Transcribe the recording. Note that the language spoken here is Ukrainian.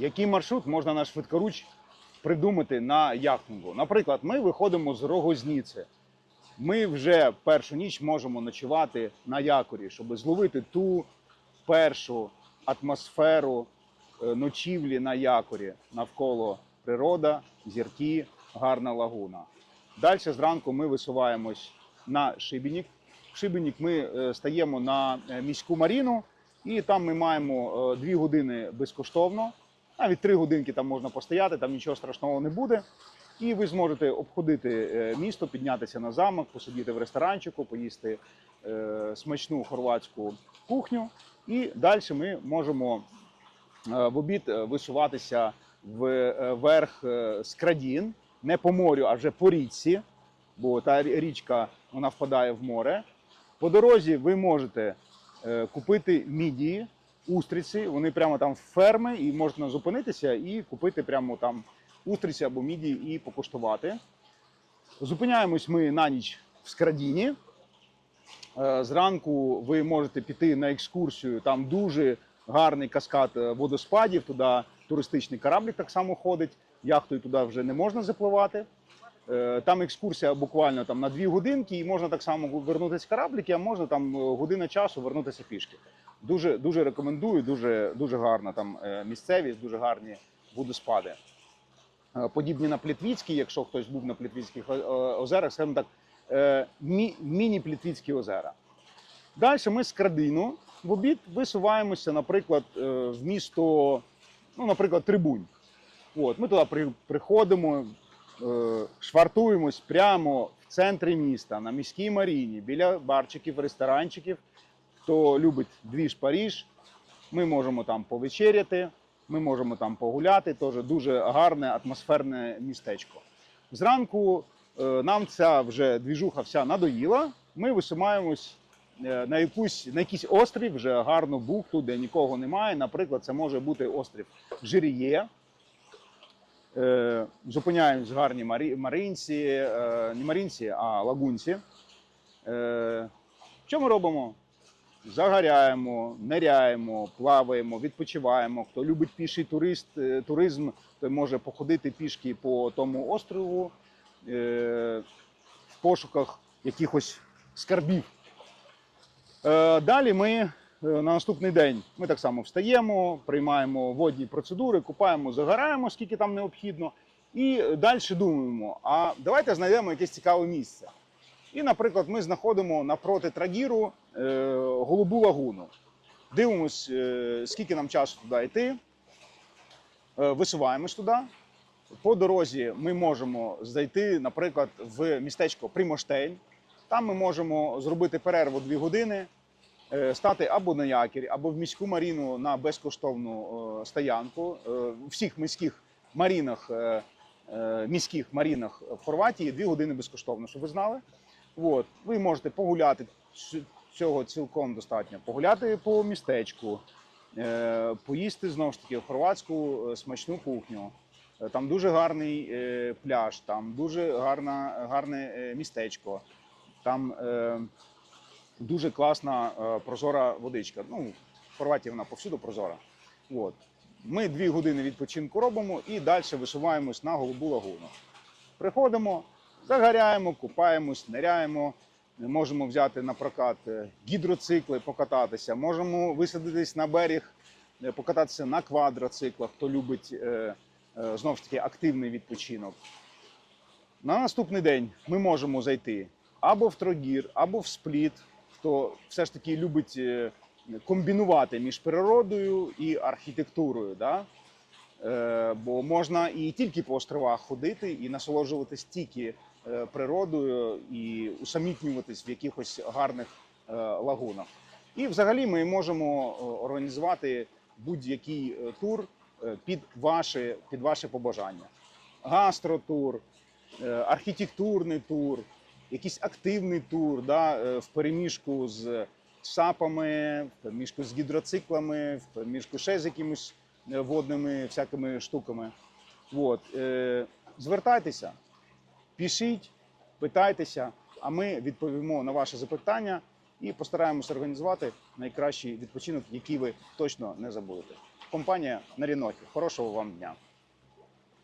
який маршрут можна на швидкоруч придумати на яхтингу. Наприклад, ми виходимо з Рогозніці. Ми вже першу ніч можемо ночувати на якорі, щоб зловити ту першу атмосферу е, ночівлі на якорі навколо природа, зірки, гарна лагуна. Далі зранку ми висуваємось на Шибінік. В Шибінік ми е, стаємо на е, міську маріну, і там ми маємо дві години безкоштовно. Навіть три годинки там можна постояти, там нічого страшного не буде. І ви зможете обходити е, місто, піднятися на замок, посидіти в ресторанчику, поїсти е, смачну хорватську кухню. І далі ми можемо е, в обід висуватися вверх е, Скрадін, не по морю, а вже по річці, бо та річка вона впадає в море. По дорозі ви можете купити мідії, устриці. Вони прямо там ферми, і можна зупинитися і купити прямо там устриці або мідії і покуштувати. Зупиняємось ми на ніч в Скрадіні. Е, Зранку ви можете піти на екскурсію. Там дуже гарний каскад е, водоспадів. Туди туристичний кораблік так само ходить. Яхтою туди вже не можна запливати. Е, Там екскурсія буквально там на дві годинки, і можна так само вернутися корабліки, а можна там година часу вернутися пішки. Дуже дуже рекомендую, дуже дуже гарна там е, місцевість, дуже гарні водоспади. Е, Подібні на Плітвіцький, якщо хтось був на Плітвіцьких е, озерах, скажімо так, мі- міні-Плітвіцькі озера. Далі ми з Крадину в обід висуваємося, наприклад, в місто, ну, наприклад, Трибунь. От, ми туди при, приходимо, швартуємось прямо в центрі міста, на міській маріні, біля барчиків, ресторанчиків. Хто любить двіж Паріж, ми можемо там повечеряти, ми можемо там погуляти. Теж дуже гарне атмосферне містечко. Зранку е, нам ця вже двіжуха вся надоїла. Ми висимаємось е, на, якусь, на якийсь острів, вже гарну бухту, де нікого немає. Наприклад, це може бути острів Жиріє. Е, Зупиняємось в гарній Марі- Маринці, не Маринці, а Лагунці. Що ми робимо? Загоряємо, ниряємо, плаваємо, відпочиваємо. Хто любить піший турист, е, туризм, той може походити пішки по тому острову е, в пошуках якихось скарбів. Е, Далі ми на наступний день ми так само встаємо, приймаємо водні процедури, купаємо, загораємо, скільки там необхідно, і далі думаємо: а давайте знайдемо якесь цікаве місце. І, наприклад, ми знаходимо напроти Трагіру е, голубу лагуну. Дивимось, е, скільки нам часу туди йти. Е, висуваємось туди. По дорозі ми можемо зайти, наприклад, в містечко Примоштейн. Там ми можемо зробити перерву 2 години, е, стати або на якір, або в міську маріну на безкоштовну е, стоянку. Е, У всіх міських марінах, міських марінах в Хорватії 2 години безкоштовно, щоб ви знали. От, ви можете погуляти цього цілком достатньо. Погуляти по містечку, е, поїсти знову ж таки в хорватську е, смачну кухню. Е, Там дуже гарний пляж, там дуже гарна, гарне містечко, там дуже класна прозора водичка. Ну, в Хорватії вона повсюду прозора. От. Ми дві години відпочинку робимо і далі висуваємось на голубу лагуну. Приходимо, загоряємо, купаємось, ниряємо. Можемо взяти на прокат е, гідроцикли, покататися. Можемо висадитись на берег, е, покататися на квадроциклах, хто любить е, знову ж таки активний відпочинок. На наступний день ми можемо зайти або в Трогір, або в Спліт, хто все ж таки любить комбінувати між природою і архітектурою. Да? Бо можна і тільки по островах ходити і насолоджуватись тільки природою і усамітнюватись в якихось гарних е, лагунах. І взагалі ми можемо е, організувати будь-який е, тур е, під ваше, під ваше побажання. Гастротур, е, архітектурний тур, якийсь активний тур да, е, в переміжку з сапами, в переміжку з гідроциклами, в переміжку ще з якимось е, водними всякими штуками. От. Е, звертайтеся, пишіть, питайтеся, а ми відповімо на ваші запитання і постараємося організувати найкращий відпочинок, який ви точно не забудете. компанія Нарінокі. Хорошого вам дня.